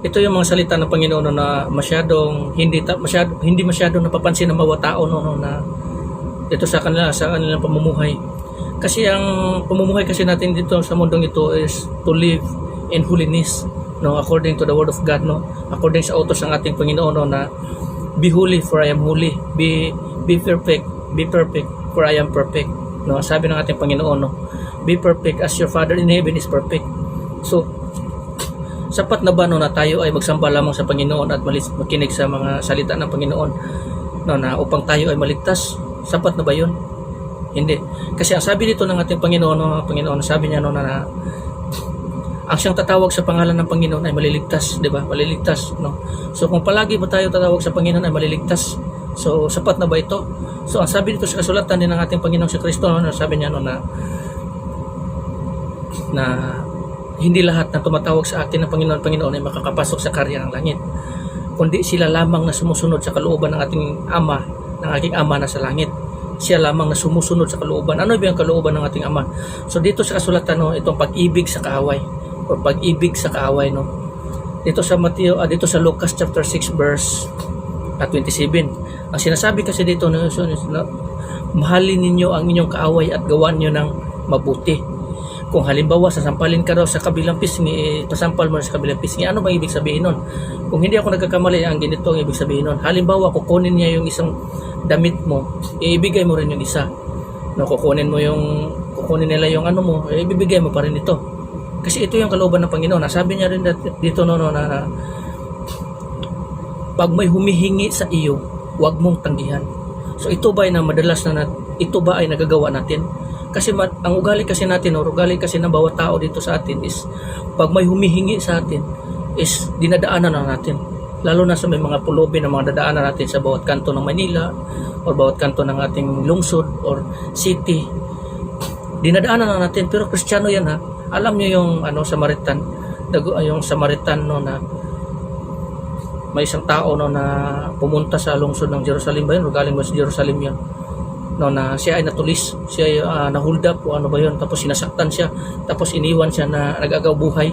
ito yung mga salita ng Panginoon no, na masyadong hindi ta, masyado hindi masyadong napapansin ng mga tao no, no na dito sa kanila sa kanilang pamumuhay. Kasi ang pamumuhay kasi natin dito sa mundong ito is to live in holiness no according to the word of God no. According sa utos ng ating Panginoon no, na be holy for I am holy be be perfect be perfect for I am perfect no. Sabi ng ating Panginoon no be perfect as your father in heaven is perfect. So sapat na ba no na tayo ay magsamba lamang sa Panginoon at makinig sa mga salita ng Panginoon no na upang tayo ay maligtas sapat na ba yun hindi kasi ang sabi dito ng ating Panginoon no, Panginoon sabi niya no na, na ang siyang tatawag sa pangalan ng Panginoon ay maliligtas, 'di ba? Maliligtas, no. So kung palagi ba tayo tatawag sa Panginoon ay maliligtas, so sapat na ba ito? So ang sabi dito sa kasulatan din ng ating Panginoong si Kristo, no, sabi niya no na na hindi lahat na tumatawag sa atin ng Panginoon, Panginoon ay makakapasok sa karya ng langit. Kundi sila lamang na sumusunod sa kalooban ng ating Ama, ng aking Ama na sa langit. Siya lamang na sumusunod sa kalooban. Ano ba yung kalooban ng ating Ama? So dito sa kasulatan, no, itong pag-ibig sa kaaway or pag-ibig sa kaaway, no. Dito sa Mateo, ah, dito sa Lucas chapter 6 verse at 27. Ang sinasabi kasi dito no, so, no, mahalin ninyo ang inyong kaaway at gawan niyo ng mabuti. Kung halimbawa sasampalin ka raw sa kabilang pisngi, eh, pasampal mo sa kabilang pisngi, ano ba ibig sabihin nun? Kung hindi ako nagkakamali, ang ganito ang ibig sabihin nun. Halimbawa, kukunin niya yung isang damit mo, ibigay mo rin yung isa. No, kukunin mo yung kukunin nila yung ano mo, eh, ibibigay mo pa rin ito. Kasi ito yung kalooban ng Panginoon. Nasabi niya rin dito no, no, na, na pag may humihingi sa iyo, huwag mong tanggihan. So ito ba ay na madalas na, na ito ba ay nagagawa natin? Kasi ang ugali kasi natin, or ugali kasi ng bawat tao dito sa atin is pag may humihingi sa atin is dinadaanan na natin. Lalo na sa may mga pulubi na mga dadaanan natin sa bawat kanto ng Manila or bawat kanto ng ating lungsod or city. Dinadaanan na natin pero Kristiyano yan ha. Alam niyo yung ano Samaritan, dago yung Samaritan no na may isang tao no na pumunta sa lungsod ng Jerusalem ba yun galing ba sa Jerusalem yun no na siya ay natulis siya ay uh, nahold up o ano ba yun tapos sinasaktan siya tapos iniwan siya na nagagaw buhay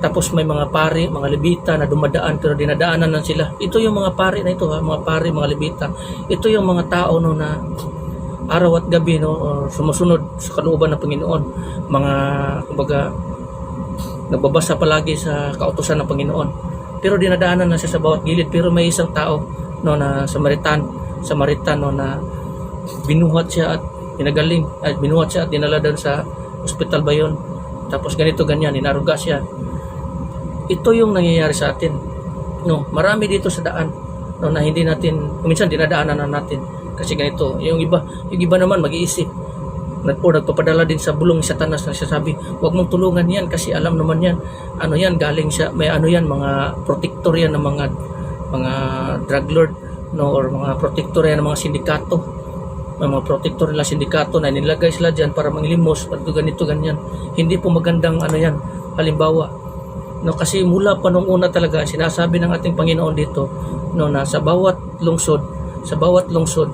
tapos may mga pari, mga libita na dumadaan pero dinadaanan lang sila. Ito yung mga pari na ito ha, mga pari, mga libita. Ito yung mga tao no na araw at gabi no sumusunod sa kalooban ng Panginoon. Mga kumbaga nagbabasa palagi sa kautusan ng Panginoon. Pero dinadaanan na siya sa bawat gilid pero may isang tao no na Samaritan, Samaritan no na binuhat siya at pinagaling at binuhat siya at dinala doon sa ospital ba yun? Tapos ganito ganyan inaruga siya. Ito yung nangyayari sa atin. No marami dito sa daan no na hindi natin minsan dinadaanan na natin kasi ganito. Yung iba yung iba naman mag-iisip. Nag o nagpapadala din sa bulong ni Satanas na sabi wag mong tulungan yan kasi alam naman yan. Ano yan galing sa may ano yan mga protector yan ng mga mga drug lord no or mga protector yan ng mga sindikato may mga protector nila sindikato na nilagay sila dyan para manglimos at ganito ganyan. Hindi po magandang ano yan. Halimbawa no kasi mula pa nung una talaga sinasabi ng ating Panginoon dito no na sa bawat lungsod sa bawat lungsod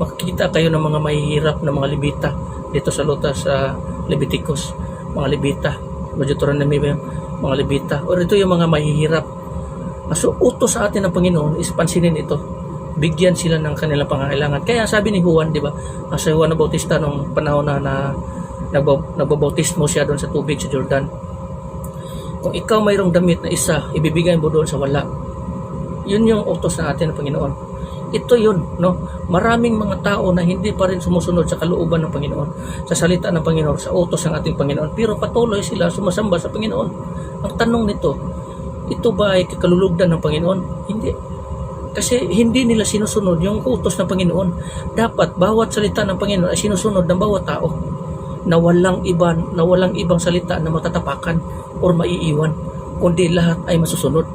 makikita kayo ng mga mahihirap na mga libita dito sa luta sa Leviticus. Mga libita Deuteronomy mga libita. O ito yung mga mahihirap. So utos sa atin ng Panginoon is pansinin ito bigyan sila ng kanilang pangangailangan kaya sabi ni Juan di ba sa Juan na Bautista nung panahon na, na nagba- nagbabautismo siya doon sa tubig sa Jordan kung ikaw mayroong damit na isa, ibibigay mo doon sa wala. Yun yung utos na atin ng Panginoon. Ito yun, no? Maraming mga tao na hindi pa rin sumusunod sa kalooban ng Panginoon, sa salita ng Panginoon, sa utos ng ating Panginoon, pero patuloy sila sumasamba sa Panginoon. Ang tanong nito, ito ba ay kalulugdan ng Panginoon? Hindi. Kasi hindi nila sinusunod yung utos ng Panginoon. Dapat bawat salita ng Panginoon ay sinusunod ng bawat tao na walang iban, na walang ibang salita na matatapakan or maiiwan, kundi lahat ay masusunod.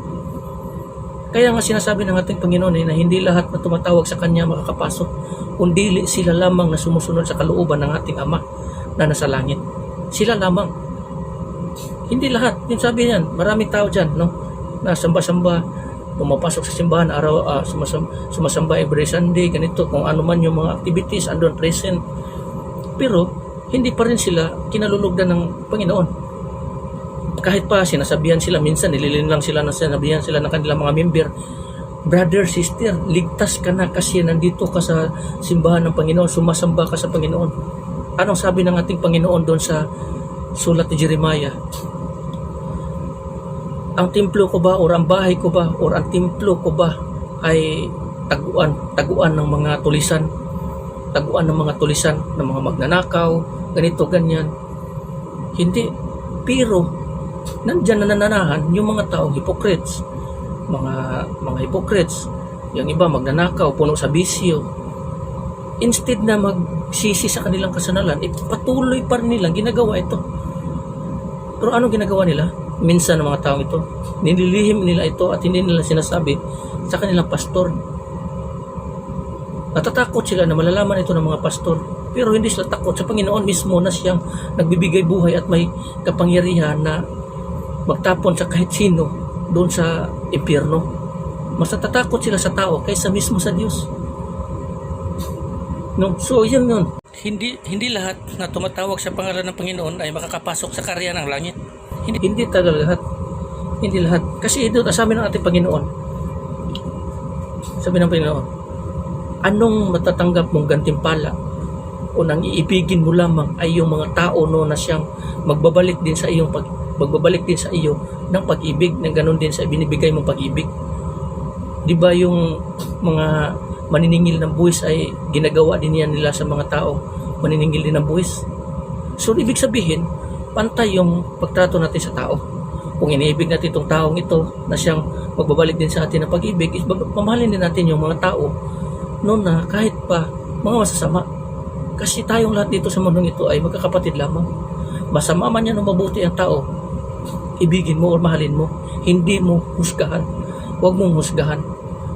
Kaya nga sinasabi ng ating Panginoon eh, na hindi lahat na tumatawag sa Kanya makakapasok, kundi sila lamang na sumusunod sa kalooban ng ating Ama na nasa langit. Sila lamang. Hindi lahat. Yung sabi niyan, maraming tao dyan, no? Na samba-samba, pumapasok sa simbahan, araw, ah, sumasamba, sumasamba every Sunday, ganito, kung ano man yung mga activities, andun present. Pero, hindi pa rin sila kinalulugdan ng Panginoon. kahit pa sinasabihan sila minsan nililin lang sila na sinabihan sila ng kanilang mga member brother sister ligtas ka na kasi nandito ka sa simbahan ng Panginoon sumasamba ka sa Panginoon anong sabi ng ating Panginoon doon sa sulat ni Jeremiah ang templo ko ba or ang bahay ko ba or ang templo ko ba ay taguan taguan ng mga tulisan. Taguan ng mga tulisan ng mga magnanakaw ganito ganyan. Hindi pero nandyan na nananahan yung mga taong hypocrites. Mga mga hypocrites. Yung iba magnanakaw puno sa bisyo. Instead na magsisi sa kanilang kasanalan eh, patuloy pa rin nilang ginagawa ito. Pero ano ginagawa nila minsan ng mga taong ito nililihim nila ito at hindi nila sinasabi sa kanilang pastor natatakot sila na malalaman ito ng mga pastor pero hindi sila takot sa Panginoon mismo na siyang nagbibigay buhay at may kapangyarihan na magtapon sa kahit sino doon sa impyerno. Mas natatakot sila sa tao kaysa mismo sa Diyos. No? So, yun yun. Hindi, hindi lahat na tumatawag sa pangalan ng Panginoon ay makakapasok sa karya ng langit. Hindi, hindi talaga lahat. Hindi lahat. Kasi ito, sabi ng ating Panginoon, sabi ng Panginoon, anong matatanggap mong gantimpala o nang iibigin mo lamang ay yung mga tao no na siyang magbabalik din sa iyong pag magbabalik din sa iyo ng pag-ibig na ganun din sa binibigay mong pag-ibig. 'Di ba yung mga maniningil ng buwis ay ginagawa din yan nila sa mga tao, maniningil din ng buwis. So ibig sabihin, pantay yung pagtrato natin sa tao. Kung iniibig natin itong taong ito na siyang magbabalik din sa atin ng pag-ibig, is mamahalin din natin yung mga tao noon na kahit pa mga masasama. Kasi tayong lahat dito sa mundong ito ay magkakapatid lamang. Masama man yan o mabuti ang tao, ibigin mo o mahalin mo. Hindi mo husgahan. Huwag mong husgahan.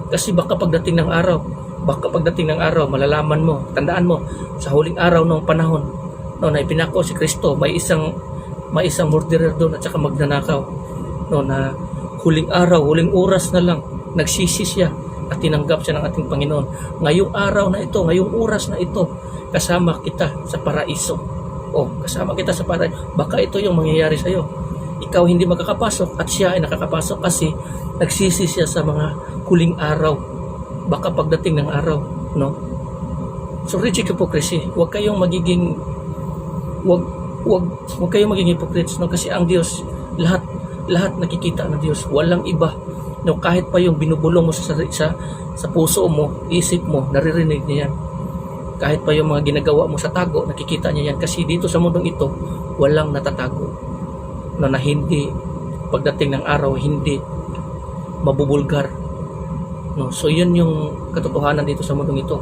Kasi baka pagdating ng araw, baka pagdating ng araw, malalaman mo, tandaan mo, sa huling araw ng panahon, no, na ipinako si Kristo, may isang may isang murderer doon at saka magnanakaw. No, na huling araw, huling oras na lang, nagsisi siya at tinanggap siya ng ating Panginoon. Ngayong araw na ito, ngayong oras na ito, kasama kita sa paraiso. O, kasama kita sa paraiso. Baka ito yung mangyayari sa iyo. Ikaw hindi makakapasok at siya ay nakakapasok kasi nagsisi siya sa mga huling araw. Baka pagdating ng araw, no? So, reject hypocrisy. Huwag kayong magiging wag wag wag kayong maging hypocrites no? Kasi ang Diyos lahat lahat nakikita ng Diyos. Walang iba. No kahit pa yung binubulong mo sa sa, sa puso mo isip mo naririnig niya yan. Kahit pa yung mga ginagawa mo sa tago nakikita niya yan. Kasi dito sa mundong ito walang natatago. No na hindi pagdating ng araw hindi mabubulgar. No so yun yung katotohanan dito sa mundong ito.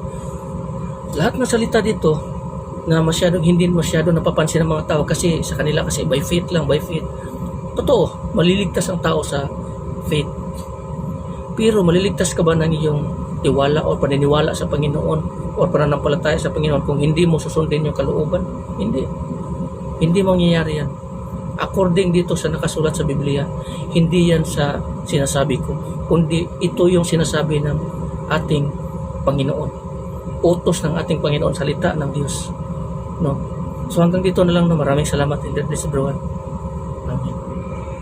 Lahat ng salita dito na masyadong hindi masyado napapansin ng mga tao kasi sa kanila kasi by faith lang, by faith. Totoo, maliligtas ang tao sa faith. Pero maliligtas ka ba ng iyong tiwala o paniniwala sa Panginoon o pananampalataya sa Panginoon kung hindi mo susundin yung kalooban? Hindi. Hindi mangyayari yan. According dito sa nakasulat sa Biblia, hindi yan sa sinasabi ko, kundi ito yung sinasabi ng ating Panginoon. Utos ng ating Panginoon, salita ng Diyos. No? So hanggang dito na lang no. Maraming salamat and God bless everyone.